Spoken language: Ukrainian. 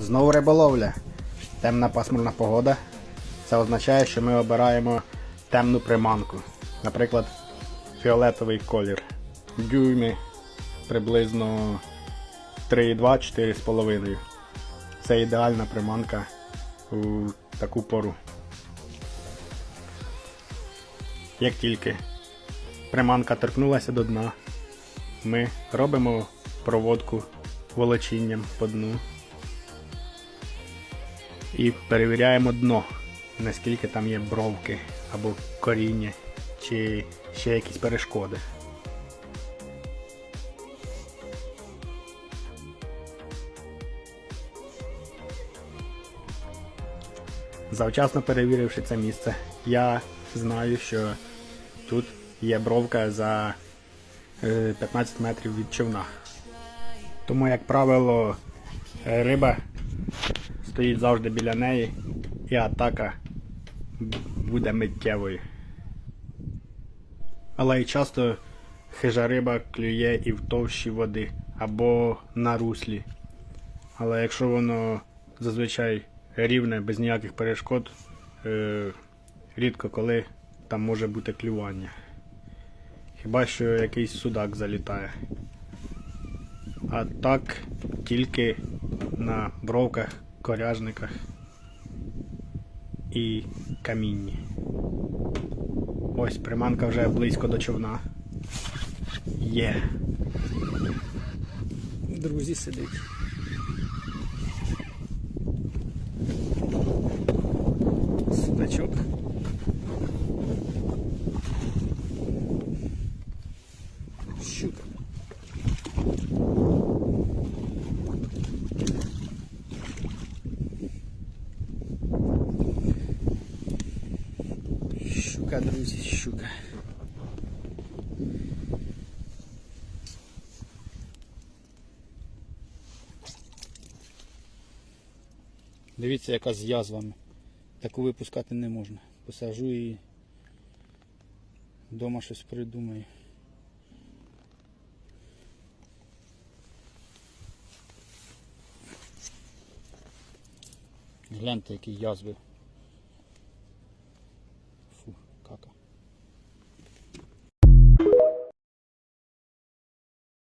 Знову риболовля. Темна пасмурна погода. Це означає, що ми обираємо темну приманку. Наприклад, фіолетовий колір. Дюйми приблизно 3,2-4,5. Це ідеальна приманка у таку пору. Як тільки приманка торкнулася до дна, ми робимо проводку волочінням по дну і перевіряємо дно, наскільки там є бровки або коріння, чи ще якісь перешкоди. Завчасно перевіривши це місце, я знаю, що тут є бровка за е, 15 метрів від човна. Тому, як правило, е, риба стоїть завжди біля неї, і атака буде миттєвою. Але й часто хижа риба клює і в товщі води або на руслі. Але якщо воно зазвичай рівне, без ніяких перешкод, е, рідко коли там може бути клювання. Хіба що якийсь судак залітає. А так тільки на бровках, коряжниках і камінні. Ось приманка вже близько до човна. Є. Друзі сидить. Судачок. Щука. Щука, друзі, щука. Дивіться, яка з язвами. Таку випускати не можна. Посажу і вдома щось придумаю. Гляньте, які язви